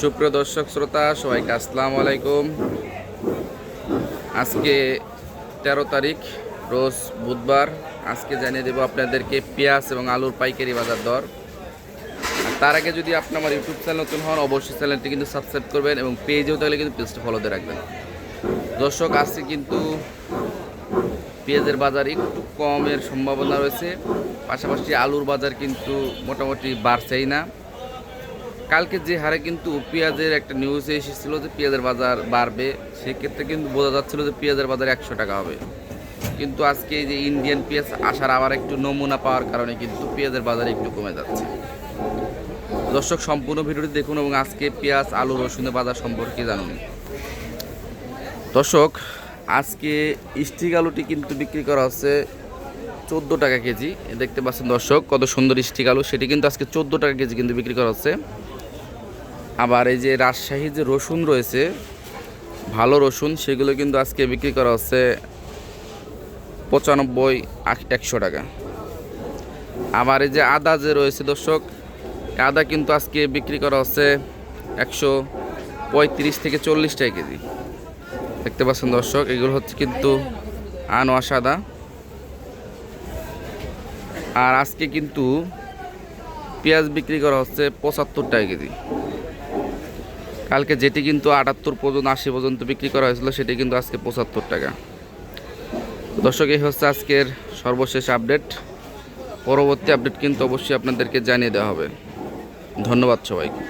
সুপ্রিয় দর্শক শ্রোতা, সবাইকে আসসালামু আলাইকুম। আজকে তেরো তারিখ, রোজ বুধবার। আজকে জানিয়ে দেবো আপনাদেরকে পেঁয়াজ এবং আলুর পাইকারি বাজার দর। তার আগে যদি আপনি আমার ইউটিউব চ্যানেল নতুন হন, অবশ্যই চ্যানেলটি কিন্তু সাবস্ক্রাইব করবেন এবং পেজেও তাহলে কিন্তু পেজটা ফলো দিয়ে রাখবেন। দর্শক, আজকে কিন্তু পেঁয়াজের বাজার একটু কমের সম্ভাবনা রয়েছে। পাশাপাশি আলুর বাজার কিন্তু মোটামুটি বাড়ছেই না। কালকে যে হারে কিন্তু পেঁয়াজের একটা নিউজে এসেছিল যে পেঁয়াজের বাজার বাড়বে, সেক্ষেত্রে কিন্তু বোঝা যাচ্ছিল যে পেঁয়াজের বাজার একশো টাকা হবে। কিন্তু আজকে এই যে ইন্ডিয়ান পেঁয়াজ আসার আবার একটু নমুনা পাওয়ার কারণে কিন্তু পেঁয়াজের বাজার একটু কমে যাচ্ছে। দর্শক, সম্পূর্ণ ভিডিওটি দেখুন এবং আজকে পেঁয়াজ, আলু, রসুনের বাজার সম্পর্কে জানুন। দর্শক, আজকে স্টিক আলুটি কিন্তু বিক্রি করা হচ্ছে চোদ্দ টাকা কেজি। দেখতে পাচ্ছেন দর্শক, কত সুন্দর স্টিক আলু, সেটি কিন্তু আজকে চোদ্দ টাকা কেজি কিন্তু বিক্রি করা হচ্ছে। আবার এই যে রাজশাহী যে রসুন রয়েছে, ভালো রসুন, সেগুলো কিন্তু আজকে বিক্রি করা হচ্ছে পঁচানব্বই একশো টাকা। আবার এই যে আদা যে রয়েছে দর্শক আদা কিন্তু আজকে বিক্রি করা হচ্ছে একশো পঁয়ত্রিশ থেকে চল্লিশ টাকা কেজি। দেখতে পাচ্ছেন দর্শক, এগুলো হচ্ছে কিন্তু আনোয়াশ আদা। আর আজকে কিন্তু পেঁয়াজ বিক্রি করা হচ্ছে পঁচাত্তর টাকা কেজি। কালকে যেটি কিন্তু আটাত্তর পর্যন্ত আশি পর্যন্ত বিক্রি করা হয়েছিল, সেটি কিন্তু আজকে পঁচাত্তর টাকা। দর্শক, এই হচ্ছে আজকের সর্বশেষ আপডেট। পরবর্তী আপডেট কিন্তু অবশ্যই আপনাদেরকে জানিয়ে দেওয়া হবে। ধন্যবাদ সবাইকে।